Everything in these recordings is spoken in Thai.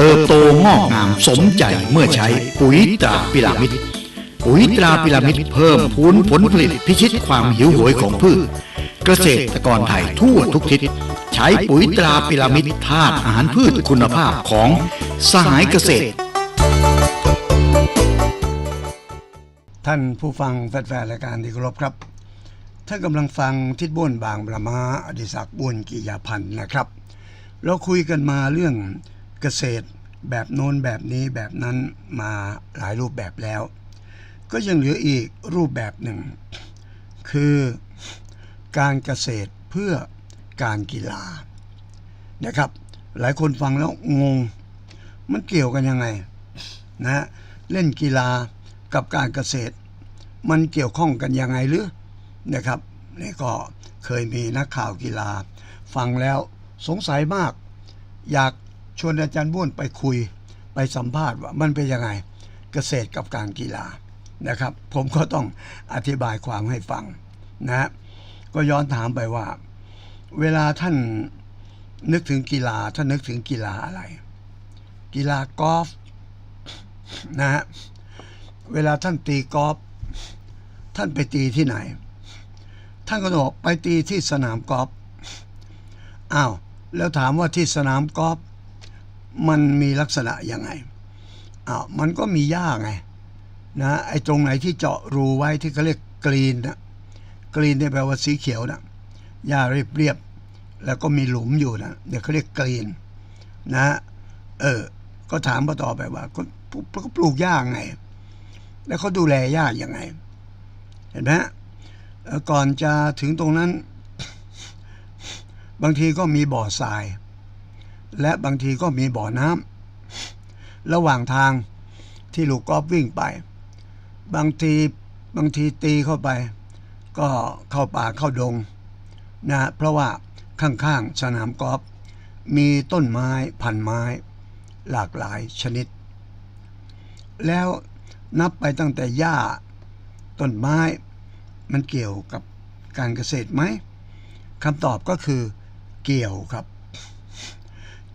เติบโตงอกงามสมใจเมื่อใช้ปุ๋ยตราพิรามิดปุ๋ยตราพิรามิดเพิ่มพูนผลผลิตพิชิตความหิวโหยของพืช เกษตรกรไทยทั่วทุกทิศ ใช้ปุ๋ยตราพิรามิดธาตุอาหารพืชคุณภาพของสหายเกษตร ท่านผู้ฟังแฟนๆรายการที่เคารพครับท่านกำลังฟังทิศบ้วนบางประมาอดิศักดิ์บุญกิยาพันธ์นะครับ เราคุยกันมาเรื่อง เกษตรแบบโน้นแบบนี้แบบนั้นมาหลายรูปแบบแล้ว ก็ยังเหลืออีกรูปแบบหนึ่ง คือการเกษตรเพื่อการกีฬานะครับ หลายคนฟังแล้วงง มันเกี่ยวกันยังไงนะเล่นกีฬากับการเกษตร มันเกี่ยวข้องกันยังไงหรือนะครับนี่ก็เคยมีนักข่าวกีฬา ฟังแล้วสงสัยมาก อยาก ชวนอาจารย์บ้วนไปคุยไปสัมภาษณ์ว่ามันเป็นยังไงเกษตรกับการกีฬานะครับ ผมก็ต้องอธิบายความให้ฟังนะฮะก็ย้อนถามไปว่า เวลาท่านนึกถึงกีฬาท่านนึกถึงกีฬาอะไร กีฬากอล์ฟนะฮะเวลาท่านตีกอล์ฟท่านไปตีที่ไหน ท่านก็บอกไปตีที่สนามกอล์ฟอ้าวแล้วถามว่าที่สนามกอล์ฟ มันมีลักษณะยังไงอ้ามันก็มีหญ้าไงนะไอ้ตรงไหนที่เจาะรูไว้ที่เขาเรียกกรีนนะกรีนเนี่ยแปลว่าสีเขียวนะหญ้าเรียบเรียบๆแล้วก็มีหลุมอยู่นะเดี๋ยวเขาเรียกกรีนนะเออ ก็ถามมาต่อไปว่าก็ก็ปลูกหญ้าไง แล้วเขาดูแลหญ้ายังไง เห็นไหมฮะก่อนจะถึงตรงนั้น บางทีก็มีบ่อทราย และบางทีก็มีบ่อน้ำระหว่างทางที่ลูกกอล์ฟวิ่งไป บางทีบางทีตีเข้าไป ก็เข้าป่าเข้าดงนะเพราะว่าข้างๆสนามกอล์ฟมีต้นไม้พันไม้ หลากหลายชนิด แล้วนับไปตั้งแต่หญ้าต้นไม้มันเกี่ยวกับการเกษตรไหมคำตอบก็คือเกี่ยวครับ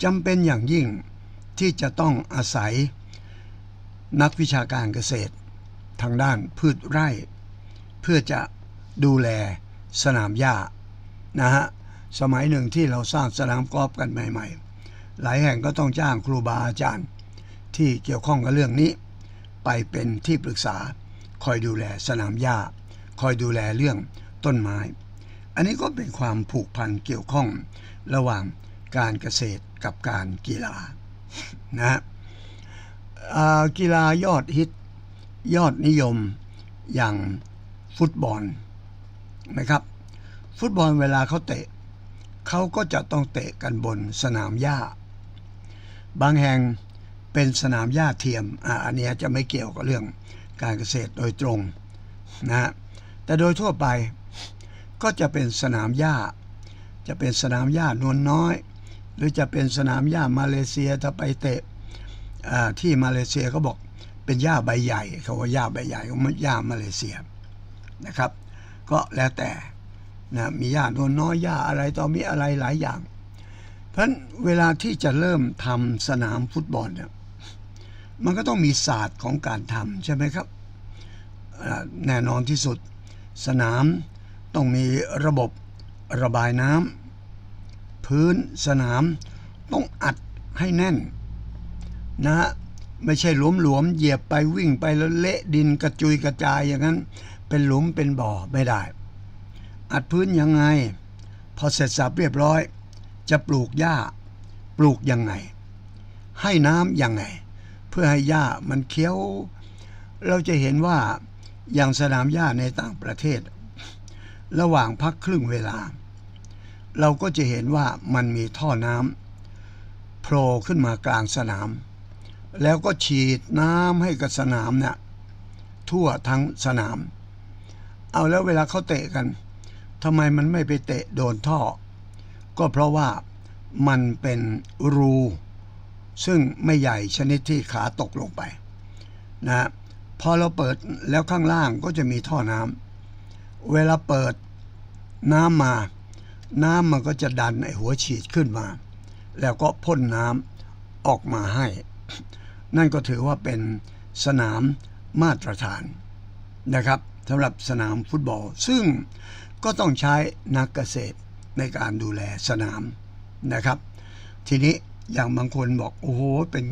จำเป็นอย่างยิ่งที่จะต้องอาศัยนักวิชาการเกษตร ทางด้านพืชไร่ เพื่อจะดูแลสนามหญ้านะฮะสมัยหนึ่งที่เราสร้างสนามกอล์ฟกันใหม่ ๆ หลายแห่งก็ต้องจ้างครูบาอาจารย์ ที่เกี่ยวข้องกับเรื่องนี้ ไปเป็นที่ปรึกษาคอยดูแลสนามหญ้า คอยดูแลเรื่องต้นไม้ อันนี้ก็เป็นความผูกพันเกี่ยวข้องระหว่างการเกษตร กับการกีฬานะฮะกีฬายอดฮิต ยอดนิยมอย่างฟุตบอลนะครับ ฟุตบอลเวลาเขาเตะเขาก็จะต้องเตะกันบนสนามหญ้า บางแห่งเป็นสนามหญ้าเทียมอ่าอันนี้จะไม่เกี่ยวกับเรื่องการเกษตรโดยตรงนะฮะแต่โดยทั่วไปก็จะเป็นสนามหญ้า จะเป็นสนามหญ้านวลน้อย หรือจะเป็นสนามหญ้ามาเลเซียถ้าไปเตะที่มาเลเซียเขาบอกเป็นหญ้าใบใหญ่เขาว่าหญ้าใบใหญ่ก็มันหญ้ามาเลเซียนะครับ ก็แล้วแต่นะมีหญ้านวลน้อยหญ้าอะไรต่อมีอะไรหลายอย่าง เพราะฉะนั้นเวลาที่จะเริ่มทำสนามฟุตบอลเนี่ยมันก็ต้องมีศาสตร์ของการทำใช่ไหมครับแน่นอนที่สุด สนามต้องมีระบบระบายน้ำ พื้นสนามต้องอัดให้แน่นนะฮะไม่ใช่หลวมหลวมๆเหยียบไปวิ่งไปแล้วเละดินกระจุยกระจายอย่างนั้น เป็นหลุมเป็นบ่อไม่ได้ อัดพื้นยังไง พอเสร็จสับเรียบร้อย จะปลูกหญ้า ปลูกยังไง ให้น้ำยังไง เพื่อให้หญ้ามันเคี้ยว เราจะเห็นว่าอย่างสนามหญ้าในต่างประเทศ ระหว่างพักครึ่งเวลา เราก็จะเห็นว่ามันมีท่อน้ำโผล่ขึ้นมากลางสนาม แล้วก็ฉีดน้ำให้กับสนามเนี่ยทั่วทั้งสนาม เอาแล้วเวลาเขาเตะกันทำไมมันไม่ไปเตะโดนท่อ ก็เพราะว่ามันเป็นรู ซึ่งไม่ใหญ่ชนิดที่ขาตกลงไปนะพอเราเปิดแล้วข้างล่างก็จะมีท่อน้ำเวลาเปิดน้ำมา น้ำมันก็จะดันไอหัวฉีดขึ้นมา แล้วก็พ่นน้ำออกมาให้ นั่นก็ถือว่าเป็นสนามมาตรฐานนะครับสำหรับสนามฟุตบอล ซึ่งก็ต้องใช้นักเกษตรในการดูแลสนามนะครับ ทีนี้อย่างบางคนบอก โอ้โห เป็น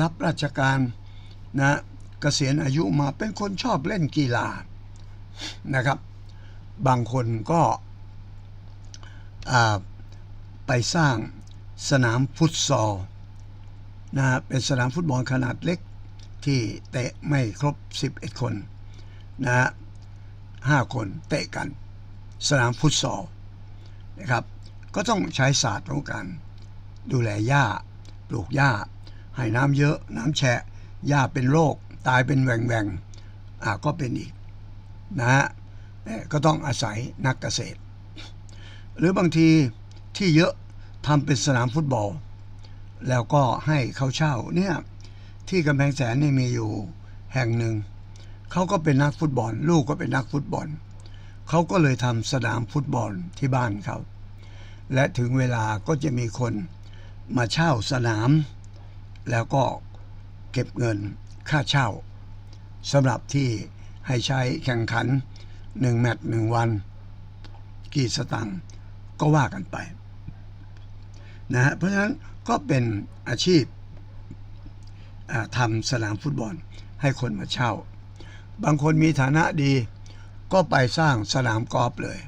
รับราชการนะเกษียณอายุมาเป็นคนชอบเล่นกีฬานะครับ บางคนก็ ไปสร้างสนามฟุตซอลนะเป็นสนามฟุตบอลขนาดเล็กที่เตะไม่ครบ 11 คนนะฮะห้าคนเตะกัน สนามฟุตซอลนะครับก็ต้องใช้ศาสตร์ของการดูแลหญ้า ปลูกหญ้า ให้น้ำเยอะน้ำแฉะหญ้าเป็นโรคตายเป็นแหว่งแหว่งอ่าก็เป็นอีกนะฮะเอ่อก็ต้องอาศัยนักเกษตร หรือบางทีที่เยอะทำเป็นสนามฟุตบอล แล้วก็ให้เขาเช่าเนี่ยที่กำแพงแสนนี่มีอยู่แห่งหนึ่งเขาก็เป็นนักฟุตบอล ลูกก็เป็นนักฟุตบอลเขาก็เลยทำสนามฟุตบอลที่บ้านเขาและถึงเวลาก็จะมีคนมาเช่าสนาม แล้วก็เก็บเงินค่าเช่าสำหรับที่ให้ใช้แข่งขันหนึ่งแมตช์หนึ่งวัน กี่สตังค์ ก็ว่ากันไปนะฮะเพราะฉะนั้นก็เป็นอาชีพทำสนามฟุตบอลให้คนมาเช่า บางคนมีฐานะดีก็ไปสร้างสนามกอล์ฟเลย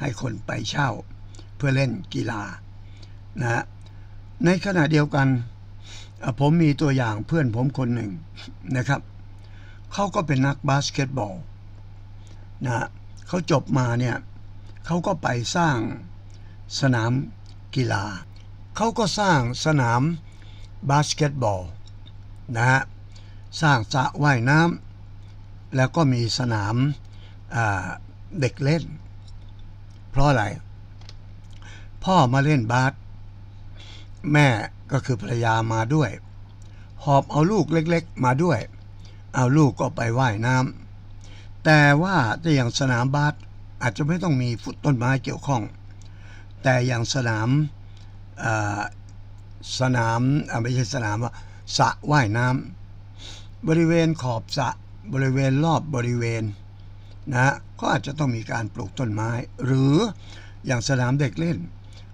ให้คนไปเช่า เพื่อเล่นกีฬานะฮะในขณะเดียวกัน ผมมีตัวอย่างเพื่อนผมคนหนึ่งนะครับเขาก็เป็นนักบาสเกตบอลนะฮะเขาจบมาเนี่ย เขาก็ไปสร้างสนามกีฬา เขาก็สร้างสนามบาสเกตบอลนะฮะสร้างสระว่ายน้ำแล้วก็มีสนามาเด็กเล่น เพราะอะไร พ่อมาเล่นบาสแม่ก็คือภรรยามาด้วย หอบเอาลูกเล็กๆมาด้วย เอาลูกก็ไปว่ายน้ำแต่ว่าถ้าอย่างสนามบาส อาจจะไม่ต้องมีฟุตต้นไม้เกี่ยวข้อง แต่อย่างสนามสนามไม่ใช่สนามว่าสระว่ายน้ำบริเวณขอบสระบริเวณรอบบริเวณนะก็อาจจะต้องมีการปลูกต้นไม้ หรืออย่างสนามเด็กเล่น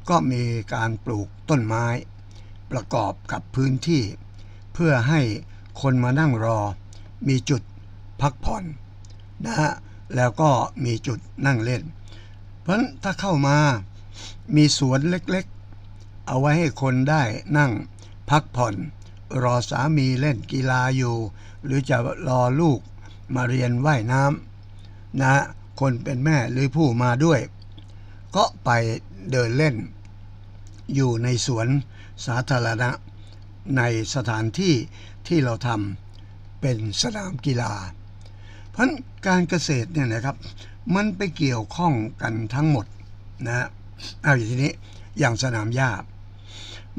ก็มีการปลูกต้นไม้ ประกอบกับพื้นที่ เพื่อให้คนมานั่งรอ มีจุดพักผ่อนนะฮะ แล้วก็มีจุดนั่งเล่น เพราะถ้าเข้ามามีสวนเล็กๆ เอาไว้ให้คนได้นั่งพักผ่อน รอสามีเล่นกีฬาอยู่ หรือจะรอลูกมาเรียนว่ายน้ำนะคนเป็นแม่หรือผู้มาด้วย ก็ไปเดินเล่น อยู่ในสวนสาธารณะ ในสถานที่ที่เราทำเป็นสนามกีฬา เพราะการเกษตรเนี่ยนะครับ มันไปเกี่ยวข้องกันทั้งหมดนะเอาอย่างทีนี้อย่างสนามหญ้า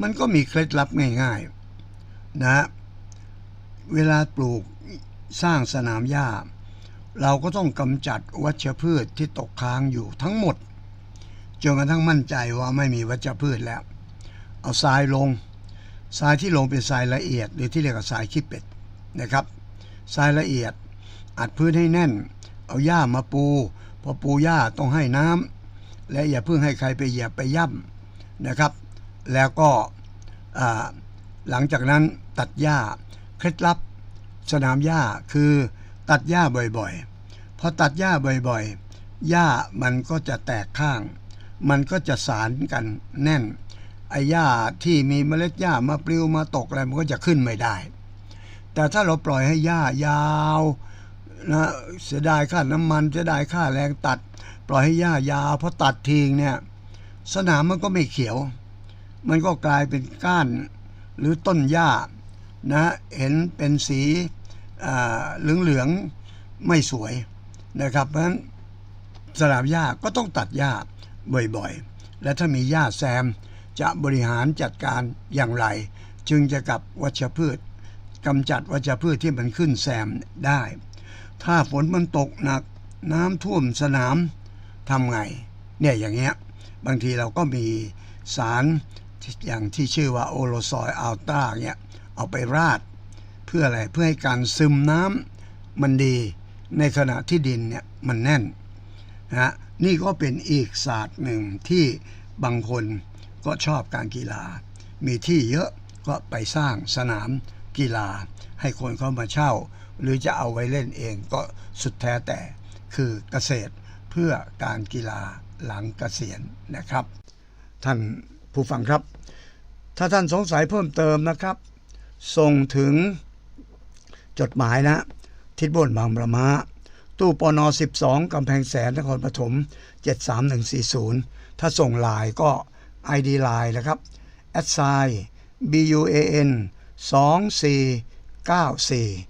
มันก็มีเคล็ดลับง่ายๆนะเวลาปลูกสร้างสนามหญ้า เราก็ต้องกำจัดวัชพืชที่ตกค้างอยู่ทั้งหมดจนกระทั่งมั่นใจว่าไม่มีวัชพืชแล้ว เอาทรายลงทรายที่ลงเป็นทรายละเอียด หรือที่เรียกว่าทรายขี้เป็ดนะครับทรายละเอียด อัดพื้นให้แน่น เอาหญ้ามาปู พอปูหญ้าต้องให้น้ำและอย่าเพิ่งให้ใครไปเหยียบไปย่ำนะครับ แล้วก็หลังจากนั้นตัดหญ้าเคล็ดลับ สนามหญ้าคือตัดหญ้าบ่อยๆ พอตัดหญ้าบ่อยๆหญ้ามันก็จะแตกข้าง มันก็จะสารกันแน่นไอ้หญ้าที่มีเมล็ดหญ้ามาปลิวมาตกอะไรมันก็จะขึ้นไม่ได้ แต่ถ้าเราปล่อยให้หญ้ายาว นะเสียดายค่าน้ำมันเสียดายค่าแรงตัด ปล่อยให้หญ้ายาวพอตัดทิ้งเนี่ย สนามมันก็ไม่เขียว มันก็กลายเป็นก้านหรือต้นหญ้านะเห็นเป็นสีเหลือ่าเหลืองไม่สวยนะครับ เพราะฉะนั้นสนามหญ้าก็ต้องตัดหญ้าบ่อยๆ และถ้ามีหญ้าแซมจะบริหารจัดการอย่างไร จึงจะกับวัชพืชกำจัดวัชพืชที่มันขึ้นแซมได้ ถ้าฝนมันตกหนัก น้ำท่วมสนามทำไง เนี่ยอย่างเงี้ย บางทีเราก็มีสารอย่างที่ชื่อว่าโอโลซอยอัลตราเนี่ยเอาไปราด เพื่ออะไรเพื่อให้การซึมน้ำมันดีในขณะที่ดินเนี่ยมันแน่นนะฮะนี่ก็เป็นอีกศาสตร์หนึ่งที่บางคนก็ชอบการกีฬา มีที่เยอะก็ไปสร้างสนามกีฬา ให้คนเข้ามาเช่า หรือจะเอาไว้เล่นเองก็สุดแท้แต่คือเกษตรเพื่อการกีฬาหลังเกษียณนะครับ ท่านผู้ฟังครับ ถ้าท่านสงสัยเพิ่มเติมนะครับ ส่งถึงจดหมายนะ ทิศบนบางประมาตู้ปน 12 กำแพงแสนนครปฐม 73140 ถ้าส่งลน์ก็ ID ไลน์นะครับ a d s i BUAN 2494